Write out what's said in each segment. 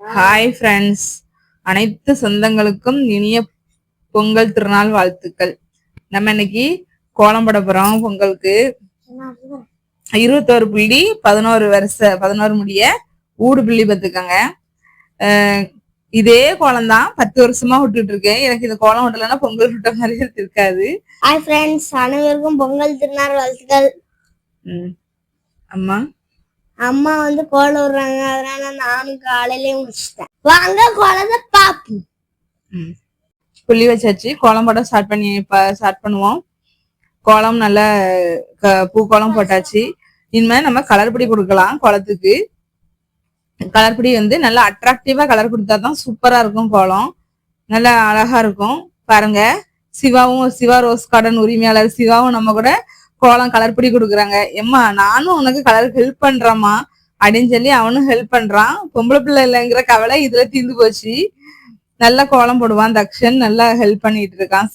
Hi friends அனைத்து சொந்தங்களுக்கும் இனிய பொங்கல் திருநாள் வாழ்த்துக்கள். நம்ம இன்னைக்கு கோலம் போட போறோம் பொங்கலுக்கு. இருபத்தோரு புள்ளி பதினோரு வருஷ பதினோரு முடிய ஊடு புள்ளி பார்த்துக்கோங்க. இதே கோலம் தான் பத்து வருஷமா விட்டுட்டு இருக்கேன். எனக்கு இந்த கோலம் விட்டலன்னா பொங்கல் விட்ட மாதிரி இருக்காது. ஹாய் ஃப்ரெண்ட்ஸ் அனைவருக்கும் பொங்கல் திருநாள் வாழ்த்துக்கள். அம்மா. அம்மா வந்து கோலம் விடுறாங்க. அதனால நானும் காலையிலேயே முடிச்சிட்டேன். வாங்க குழந்தை பாப்போம். புள்ளி வச்சாச்சு. கோலம் போட ஸ்டார்ட் பண்ணி ஸ்டார்ட் பண்ணுவோம். கோலம் நல்ல க- பூ போட்டாச்சு. இனிமேல் நம்ம கலர் பொடி கொடுக்கலாம் குளத்துக்கு கலர் பொடி வந்து நல்லா அட்ராக்டிவா கலர் கொடுத்தா தான் சூப்பரா இருக்கும் கோலம். நல்லா அழகா இருக்கும். பாருங்க. சிவாவும் சிவா ரோஸ் கார்டன் உரிமையாளர் சிவாவும் நம்ம கூட கோலம் கலர் பிடி கொடுக்குறாங்க. எம்மா நானும் உனக்கு கலர் ஹெல்ப் பண்றேம்மா. அப்படின்னு சொல்லி அவனும் ஹெல்ப் பண்றான். பொம்பளை பிள்ளை இல்லைங்கிற கவலை இதுல தீர்ந்து போச்சு. நல்லா கோலம் போடுவான் தக்ஷன். நல்லா ஹெல்ப் பண்ணிட்டு இருக்கான்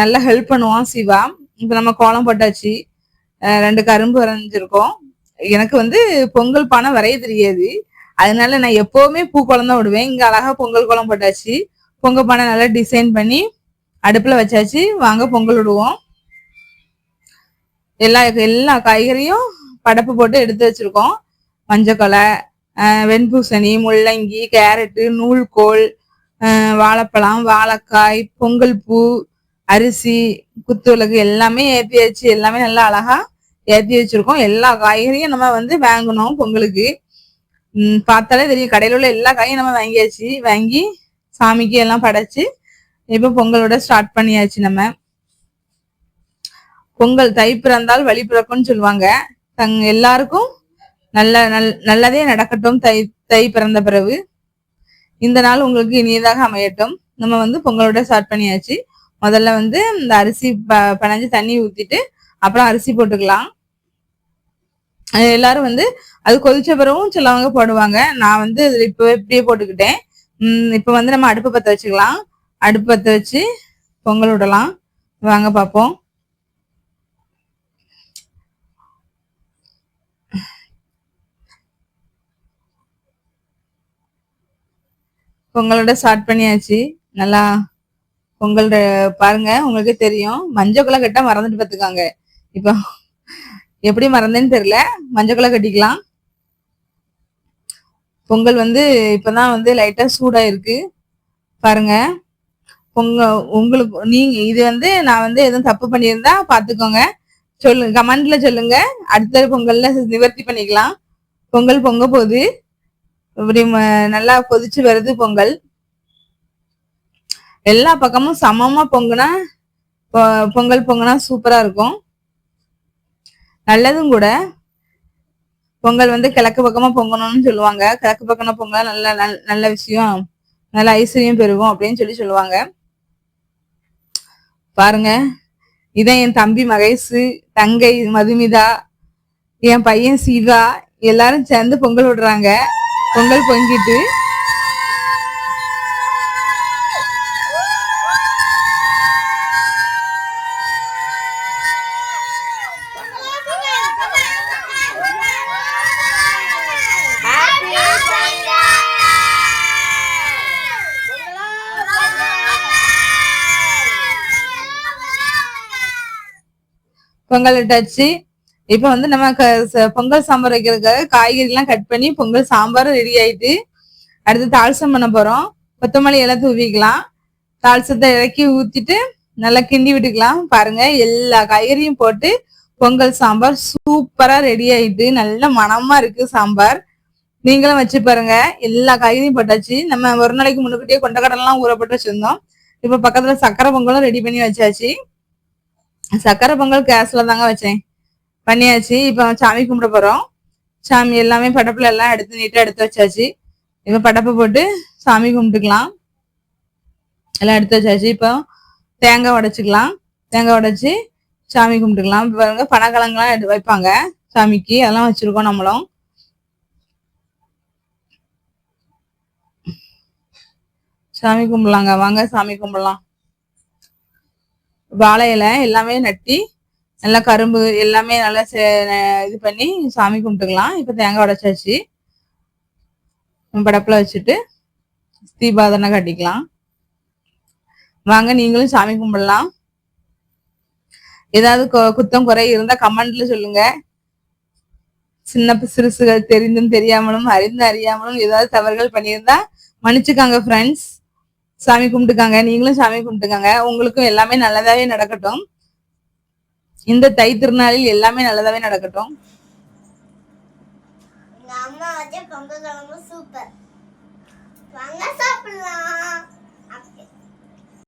நல்லா ஹெல்ப் பண்ணுவான் சிவா. இப்ப நம்ம கோலம் போட்டாச்சு. ரெண்டு கரும்பு வரைஞ்சிருக்கோம். எனக்கு வந்து பொங்கல் பானை வரைய தெரியாது. அதனால நான் எப்பவுமே பூ குளம் தான் விடுவேன் இங்க அழகா பொங்கல் கோலம் போட்டாச்சு. பொங்கல் பானை நல்லா டிசைன் பண்ணி அடுப்புல வச்சாச்சு. வாங்க பொங்கல் விடுவோம். எல்லா எல்லா காய்கறியும் படப்பு போட்டு எடுத்து வச்சிருக்கோம். மஞ்சக்கொலை வெண்பூசணி முள்ளங்கி கேரட்டு நூல்கோல் வாழைப்பழம் வாழைக்காய் பொங்கல் பூ அரிசி குத்துவிளக்கு எல்லாமே ஏற்றி வச்சு எல்லாமே நல்லா அழகா ஏற்றி வச்சிருக்கோம். எல்லா காய்கறியும் நம்ம வந்து வாங்கணும் பொங்கலுக்கு. பார்த்தாலே தெரியும். கடையில் உள்ள எல்லா காயும் நம்ம வாங்கியாச்சு. வாங்கி சாமிக்கு எல்லாம் படைச்சு இப்போ பொங்கலோட ஸ்டார்ட் பண்ணியாச்சு நம்ம. பொங்கல் தை பிறந்தால் வழி பிறக்கும்னு சொல்லுவாங்க. தங் எல்லாருக்கும் நல்ல நல் நல்லதே நடக்கட்டும் தை தை பிறந்த பிறகு. இந்த நாள் உங்களுக்கு இனியதாக அமையட்டும். நம்ம வந்து பொங்கலோட ஸ்டார்ட் பண்ணியாச்சு. முதல்ல வந்து இந்த அரிசி ப பனைஞ்சு தண்ணி ஊற்றிட்டு அப்புறம் அரிசி போட்டுக்கலாம். எல்லாரும் வந்து அது கொதிச்ச பிறகும் சிலவங்க போடுவாங்க. நான் வந்து இதில் இப்போ இப்படியே போட்டுக்கிட்டேன். இப்போ வந்து நம்ம அடுப்பு பற்ற வச்சுக்கலாம். அடுப்பு பற்ற வச்சு பொங்கல் விடலாம் வாங்க பார்ப்போம் பொங்கலோட ஸ்டார்ட் பண்ணியாச்சு. நல்லா பொங்கல் பாருங்க உங்களுக்கு தெரியும். மஞ்சக்குள்ள கட்ட மறந்துட்டு பார்த்துக்காங்க இப்போ எப்படி மறந்தேன்னு தெரியல. மஞ்சக்குள்ள கட்டிக்கலாம். பொங்கல் வந்து இப்பதான் வந்து லைட்டா சூடா இருக்கு. பாருங்க. பொங்க உங்களுக்கு நீங்க இது வந்து நான் வந்து எதுவும் தப்பு பண்ணியிருந்தா பாத்துக்கோங்க. சொல்லுங்க கமெண்ட்ல சொல்லுங்க. அடுத்த பொங்கல்ல நிவர்த்தி பண்ணிக்கலாம். பொங்கல் பொங்க போகுது. இப்படி ம- நல்லா கொதிச்சு வருது பொங்கல். எல்லா பக்கமும் சமமா பொங்குனா பொங்கல் பொங்குனா சூப்பரா இருக்கும். நல்லதும் கூட. பொங்கல் வந்து கிழக்கு பக்கமா பொங்கணும்னு சொல்லுவாங்க. கிழக்கு பக்கமா பொங்கல் நல்ல நல்ல- நல்ல விஷயம். நல்ல ஐஸ்வர்யம் பெருகும் அப்படின்னு சொல்லி சொல்லுவாங்க. பாருங்க. இதான் என் தம்பி மகேஷு தங்கை மதுமிதா என் பையன் சிவா எல்லாரும் சேர்ந்து பொங்கல் விடுறாங்க. பொங்கல் பொங்கிட்டு. பொங்கல் இட்டாச்சு இப்ப வந்து நம்ம க- ச- பொங்கல் சாம்பார் வைக்கிறதுக்காக காய்கறி எல்லாம் கட் பண்ணி பொங்கல் சாம்பார் ரெடி ஆயிட்டு அடுத்து தாள்சம் பண்ண போறோம். கொத்தமல்லி எல்லாம் தூவிக்கலாம். தாள்சத்தை இறக்கி ஊத்திட்டு நல்லா கிண்டி விட்டுக்கலாம். பாருங்க எல்லா காய்கறியும் போட்டு பொங்கல் சாம்பார் சூப்பரா ரெடி ஆயிட்டு நல்ல மனமா இருக்கு சாம்பார். நீங்களும் வச்சு பாருங்க எல்லா காய்கறியும் போட்டாச்சு. நம்ம ஒரு நாளைக்கு முன்னுக்கிட்டே கொண்டக்கடலாம் ஊறப்பட்டு வச்சிருந்தோம். இப்ப பக்கத்துல சக்கரை பொங்கலும் ரெடி பண்ணி வச்சாச்சு. சக்கரை பொங்கல் கேஸ்ல தாங்க வச்சேன். பண்ணியாச்சு. இப்போ சாமி கும்பிட போறோம். சாமி எல்லாமே படப்புல எல்லாம் எடுத்து நீட்டாக எடுத்து வச்சாச்சு. இப்போ படப்பு போட்டு சாமி கும்பிட்டுக்கலாம். எல்லாம் எடுத்து வச்சாச்சு. இப்போ தேங்காய் உடச்சிக்கலாம். தேங்காய் உடச்சி சாமி கும்பிட்டுக்கலாம். இப்போ பாருங்க பனக்கிழங்குலாம் எடு வைப்பாங்க சாமிக்கு. அதெல்லாம் வச்சிருக்கோம் நம்மளும். சாமி கும்பிடலாங்க. வாங்க சாமி கும்பிடலாம். வாழை இலை எல்லாமே நட்டி நல்லா கரும்பு எல்லாமே நல்லா இது பண்ணி சாமி கும்பிட்டுக்கலாம். இப்போ தேங்காய் உடைச்சாச்சு. படப்பில் வச்சுட்டு தீபாதனை கட்டிக்கலாம். வாங்க நீங்களும் சாமி கும்பிடலாம். ஏதாவது கொ- குத்தம் குறை இருந்தா கமெண்ட்ல சொல்லுங்க. சின்ன சிறுசுகள் தெரிந்தும் தெரியாமலும் அறிந்து அறியாமலும் ஏதாவது தவறுகள் பண்ணியிருந்தா மன்னிச்சுக்காங்க ஃப்ரெண்ட்ஸ் சாமி கும்பிட்டுக்காங்க நீங்களும் சாமி கும்பிட்டுக்காங்க. உங்களுக்கும் எல்லாமே நல்லதாவே நடக்கட்டும். இந்த தை திருநாளில் எல்லாமே நல்லதாவே நடக்கட்டும். சூப்பர் வாங்க சாப்பிடலாம்.